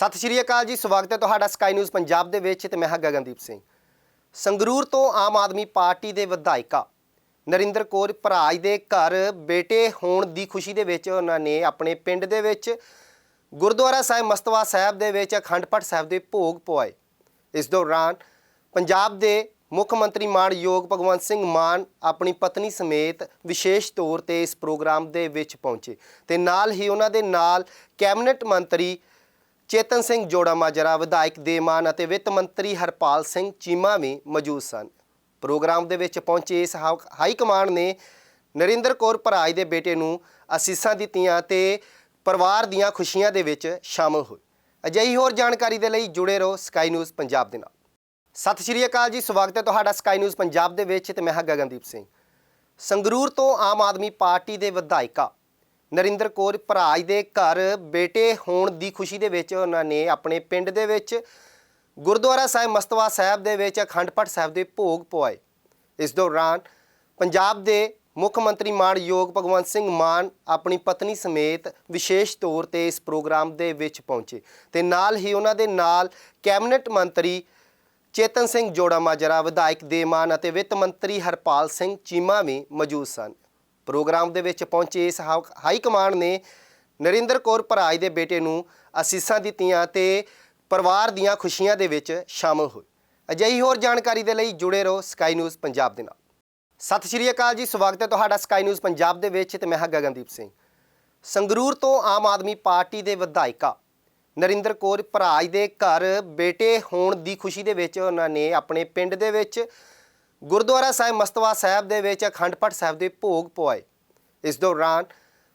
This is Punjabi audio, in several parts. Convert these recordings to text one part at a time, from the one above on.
ਸਤਿ ਸ਼੍ਰੀ ਅਕਾਲ ਜੀ, ਸਵਾਗਤ ਹੈ ਤੁਹਾਡਾ ਸਕਾਈ ਨਿਊਜ਼ ਪੰਜਾਬ ਦੇ ਵਿੱਚ ਤੇ ਮੈਂ ਹਾਂ ਗਗਨਦੀਪ ਸਿੰਘ। ਸੰਗਰੂਰ ਤੋਂ ਆਮ ਆਦਮੀ ਪਾਰਟੀ ਦੇ ਵਿਧਾਇਕਾ ਨਰਿੰਦਰ ਕੌਰ ਭਰਾਜ ਦੇ ਘਰ ਬੇਟੇ ਹੋਣ ਦੀ ਖੁਸ਼ੀ ਦੇ ਵਿੱਚ ਉਹਨਾਂ ਨੇ ਆਪਣੇ ਪਿੰਡ ਦੇ ਵਿੱਚ ਗੁਰਦੁਆਰਾ ਸਾਹਿਬ ਮਸਤਵਾ ਸਾਹਿਬ ਦੇ ਵਿੱਚ ਅਖੰਡ ਪਾਠ ਸਾਹਿਬ ਦੇ ਭੋਗ ਪਵਾਏ। ਇਸ ਦੌਰਾਨ ਪੰਜਾਬ ਦੇ ਮੁੱਖ ਮੰਤਰੀ ਮਾਣਯੋਗ ਭਗਵੰਤ ਸਿੰਘ ਮਾਨ ਆਪਣੀ ਪਤਨੀ ਸਮੇਤ ਵਿਸ਼ੇਸ਼ ਤੌਰ ਤੇ ਇਸ ਪ੍ਰੋਗਰਾਮ ਦੇ ਵਿੱਚ ਪਹੁੰਚੇ ਤੇ ਨਾਲ ਹੀ ਉਹਨਾਂ ਦੇ ਨਾਲ ਕੈਬਨਿਟ ਮੰਤਰੀ ਚੇਤਨ ਸਿੰਘ ਜੋੜਾ ਮਾਜਰਾ ਵਿਧਾਇਕ ਦੇਮਾਨ ਅਤੇ ਵਿੱਤ ਮੰਤਰੀ ਹਰਪਾਲ ਸਿੰਘ ਚੀਮਾ ਵੀ ਮੌਜੂਦ ਸਨ। ਪ੍ਰੋਗਰਾਮ ਦੇ ਵਿੱਚ ਪਹੁੰਚੇ ਇਸ ਹਾ- ਹਾਈ ਕਮਾਂਡ ਨੇ ਨਰਿੰਦਰ ਕੌਰ ਭਰਾਜ ਦੇ ਬੇਟੇ ਨੂੰ ਅਸੀਸਾਂ ਦਿੱਤੀਆਂ ਤੇ ਪਰਿਵਾਰ ਦੀਆਂ ਖੁਸ਼ੀਆਂ ਦੇ ਵਿੱਚ ਸ਼ਾਮਲ ਹੋਏ। ਅਜਿਹੀ ਹੋਰ ਜਾਣਕਾਰੀ ਦੇ ਲਈ ਜੁੜੇ ਰਹੋ ਸਕਾਈ ਨਿਊਜ਼ ਪੰਜਾਬ ਦੇ ਨਾਲ। ਸਤਿ ਸ਼੍ਰੀ ਅਕਾਲ ਜੀ, ਸਵਾਗਤ ਹੈ ਤੁਹਾਡਾ ਸਕਾਈ ਨਿਊਜ਼ ਪੰਜਾਬ ਦੇ ਵਿੱਚ ਤੇ ਮੈਂ ਹਾਂ ਗਗਨਦੀਪ ਸਿੰਘ। ਸੰਗਰੂਰ ਤੋਂ ਆਮ ਆਦਮੀ ਪਾਰਟੀ ਦੇ ਵਿਧਾਇਕਾ ਨਰਿੰਦਰ ਕੌਰ ਭਰਾਜ ਦੇ ਘਰ ਬੇਟੇ ਹੋਣ ਦੀ ਖੁਸ਼ੀ ਦੇ ਵਿੱਚ ਉਹਨਾਂ ਨੇ ਆਪਣੇ ਪਿੰਡ ਦੇ ਵਿੱਚ ਗੁਰਦੁਆਰਾ ਸਾਹਿਬ ਮਸਤਵਾ ਸਾਹਿਬ ਦੇ ਵਿੱਚ ਅਖੰਡ ਪਾਠ ਸਾਹਿਬ ਦੇ ਭੋਗ ਪਵਾਏ। ਇਸ ਦੌਰਾਨ ਪੰਜਾਬ ਦੇ ਮੁੱਖ ਮੰਤਰੀ ਮਾਣਯੋਗ ਭਗਵੰਤ ਸਿੰਘ ਮਾਨ ਆਪਣੀ ਪਤਨੀ ਸਮੇਤ ਵਿਸ਼ੇਸ਼ ਤੌਰ ਤੇ ਇਸ ਪ੍ਰੋਗਰਾਮ ਦੇ ਵਿੱਚ ਪਹੁੰਚੇ ਤੇ ਨਾਲ ਹੀ ਉਹਨਾਂ ਦੇ ਨਾਲ ਕੈਬਨਿਟ ਮੰਤਰੀ ਚੇਤਨ ਸਿੰਘ ਜੋੜਾ ਮਾਜਰਾ ਵਿਧਾਇਕ ਦੇਮਾਨ ਅਤੇ ਵਿੱਤ ਮੰਤਰੀ ਹਰਪਾਲ ਸਿੰਘ ਚੀਮਾ ਵੀ ਮੌਜੂਦ ਸਨ। ਪ੍ਰੋਗਰਾਮ ਦੇ ਵਿੱਚ ਪਹੁੰਚੇ ਇਸ ਹਾਈ ਕਮਾਂਡ ਨੇ ਨਰਿੰਦਰ ਕੌਰ ਭਰਾਜ ਦੇ ਬੇਟੇ ਨੂੰ ਅਸੀਸਾਂ ਦਿੱਤੀਆਂ ਤੇ ਪਰਿਵਾਰ ਦੀਆਂ ਖੁਸ਼ੀਆਂ ਦੇ ਵਿੱਚ ਸ਼ਾਮਲ ਹੋਏ। ਅਜਿਹੀ ਹੋਰ ਜਾਣਕਾਰੀ ਦੇ ਲਈ ਜੁੜੇ ਰਹੋ ਸਕਾਈ ਨਿਊਜ਼ ਪੰਜਾਬ ਦੇ ਨਾਲ। ਸਤਿ ਸ਼੍ਰੀ ਅਕਾਲ ਜੀ, ਸਵਾਗਤ ਹੈ ਤੁਹਾਡਾ ਸਕਾਈ ਨਿਊਜ਼ ਪੰਜਾਬ ਦੇ ਵਿੱਚ ਤੇ ਮੈਂ ਹਾਂ ਗਗਨਦੀਪ ਸਿੰਘ। ਸੰਗਰੂਰ ਤੋਂ ਆਮ ਆਦਮੀ ਪਾਰਟੀ ਦੇ ਵਿਧਾਇਕਾ ਨਰਿੰਦਰ ਕੌਰ ਭਰਾਜ ਦੇ ਘਰ ਬੇਟੇ ਹੋਣ ਦੀ ਖੁਸ਼ੀ ਦੇ ਵਿੱਚ ਉਹਨਾਂ ਨੇ ਆਪਣੇ ਪਿੰਡ ਦੇ ਵਿੱਚ ਗੁਰਦੁਆਰਾ ਸਾਹਿਬ ਮਸਤਵਾ ਸਾਹਿਬ ਦੇ ਵਿੱਚ ਅਖੰਡ ਪਾਠ ਸਾਹਿਬ ਦੇ ਭੋਗ ਪਵਾਏ। ਇਸ ਦੌਰਾਨ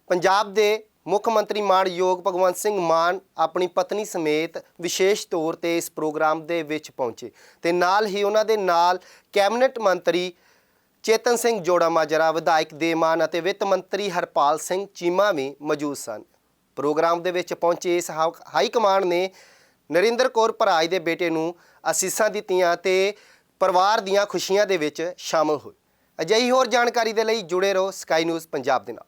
ਪੰਜਾਬ ਦੇ ਮੁੱਖ ਮੰਤਰੀ ਮਾਨਯੋਗ ਭਗਵੰਤ ਸਿੰਘ ਮਾਨ ਆਪਣੀ ਪਤਨੀ ਸਮੇਤ ਵਿਸ਼ੇਸ਼ ਤੌਰ ਤੇ ਇਸ ਪ੍ਰੋਗਰਾਮ ਦੇ ਵਿੱਚ ਪਹੁੰਚੇ ਤੇ ਨਾਲ ਹੀ ਉਹਨਾਂ ਦੇ ਨਾਲ ਕੈਬਨਿਟ ਮੰਤਰੀ ਚੇਤਨ ਸਿੰਘ ਜੋੜਾ ਮਾਜਰਾ ਵਿਧਾਇਕ ਦੇਮਾਨ ਅਤੇ ਵਿੱਤ ਮੰਤਰੀ ਹਰਪਾਲ ਸਿੰਘ ਚੀਮਾ ਵੀ ਮੌਜੂਦ ਸਨ। ਪ੍ਰੋਗਰਾਮ ਦੇ ਵਿੱਚ ਪਹੁੰਚੇ ਇਸ ਹਾ- ਹਾਈ ਕਮਾਂਡ ਨੇ ਨਰਿੰਦਰ ਕੌਰ ਭਰਾਜ ਦੇ ਬੇਟੇ ਨੂੰ ਅਸੀਸਾਂ ਦਿੱਤੀਆਂ ਤੇ ਪਰਿਵਾਰ ਦੀਆਂ ਖੁਸ਼ੀਆਂ ਦੇ ਵਿੱਚ ਸ਼ਾਮਲ ਹੋਏ। ਅਜਿਹੀ ਹੋਰ ਜਾਣਕਾਰੀ ਦੇ ਲਈ ਜੁੜੇ ਰਹੋ ਸਕਾਈ ਨਿਊਜ਼ ਪੰਜਾਬ ਦੇ ਨਾਲ।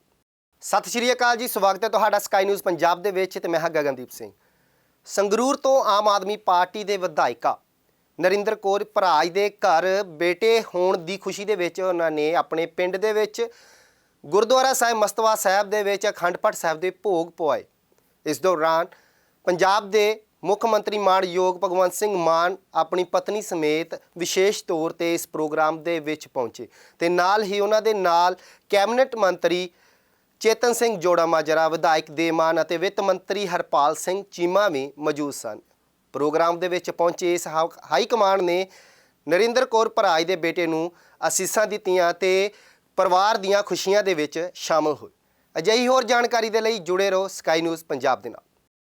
ਸਤਿ ਸ਼੍ਰੀ ਅਕਾਲ ਜੀ, ਸਵਾਗਤ ਹੈ ਤੁਹਾਡਾ ਸਕਾਈ ਨਿਊਜ਼ ਪੰਜਾਬ ਦੇ ਵਿੱਚ ਤੇ ਮੈਂ ਹਾਂ ਗਗਨਦੀਪ ਸਿੰਘ। ਸੰਗਰੂਰ ਤੋਂ ਆਮ ਆਦਮੀ ਪਾਰਟੀ ਦੇ ਵਿਧਾਇਕਾ ਨਰਿੰਦਰ ਕੌਰ ਭਰਾਜ ਦੇ ਘਰ ਬੇਟੇ ਹੋਣ ਦੀ ਖੁਸ਼ੀ ਦੇ ਵਿੱਚ ਉਹਨਾਂ ਨੇ ਆਪਣੇ ਪਿੰਡ ਦੇ ਵਿੱਚ ਗੁਰਦੁਆਰਾ ਸਾਹਿਬ ਮਸਤਵਾ ਸਾਹਿਬ ਦੇ ਵਿੱਚ ਅਖੰਡ ਪਾਠ ਸਾਹਿਬ ਦੇ ਭੋਗ ਪਵਾਏ। ਇਸ ਦੌਰਾਨ ਪੰਜਾਬ ਦੇ ਮੁੱਖ ਮੰਤਰੀ ਮਾਣਯੋਗ ਭਗਵੰਤ ਸਿੰਘ ਮਾਨ ਆਪਣੀ ਪਤਨੀ ਸਮੇਤ ਵਿਸ਼ੇਸ਼ ਤੌਰ ਤੇ ਇਸ ਪ੍ਰੋਗਰਾਮ ਦੇ ਵਿੱਚ ਪਹੁੰਚੇ ਤੇ ਨਾਲ ਹੀ ਉਹਨਾਂ ਦੇ ਨਾਲ ਕੈਬਨਿਟ ਮੰਤਰੀ ਚੇਤਨ ਸਿੰਘ ਜੋੜਾ ਮਾਜਰਾ, ਵਿਧਾਇਕ ਦੇਮਾਨ ਅਤੇ ਵਿੱਤ ਮੰਤਰੀ ਹਰਪਾਲ ਸਿੰਘ ਚੀਮਾ ਵੀ ਮੌਜੂਦ ਸਨ। ਪ੍ਰੋਗਰਾਮ ਦੇ ਵਿੱਚ ਪਹੁੰਚੇ ਇਸ ਹਾ- ਹਾਈ ਕਮਾਂਡ ਨੇ ਨਰਿੰਦਰ ਕੌਰ ਭਰਾਜ ਦੇ ਬੇਟੇ ਨੂੰ ਅਸੀਸਾਂ ਦਿੱਤੀਆਂ ਤੇ ਪਰਿਵਾਰ ਦੀਆਂ ਖੁਸ਼ੀਆਂ ਦੇ ਵਿੱਚ ਸ਼ਾਮਲ ਹੋਏ। ਅਜਿਹੀ ਹੋਰ ਜਾਣਕਾਰੀ ਦੇ ਲਈ ਜੁੜੇ ਰਹੋ ਸਕਾਈ ਨਿਊਜ਼ ਪੰਜਾਬ ਦੇ ਨਾਲ।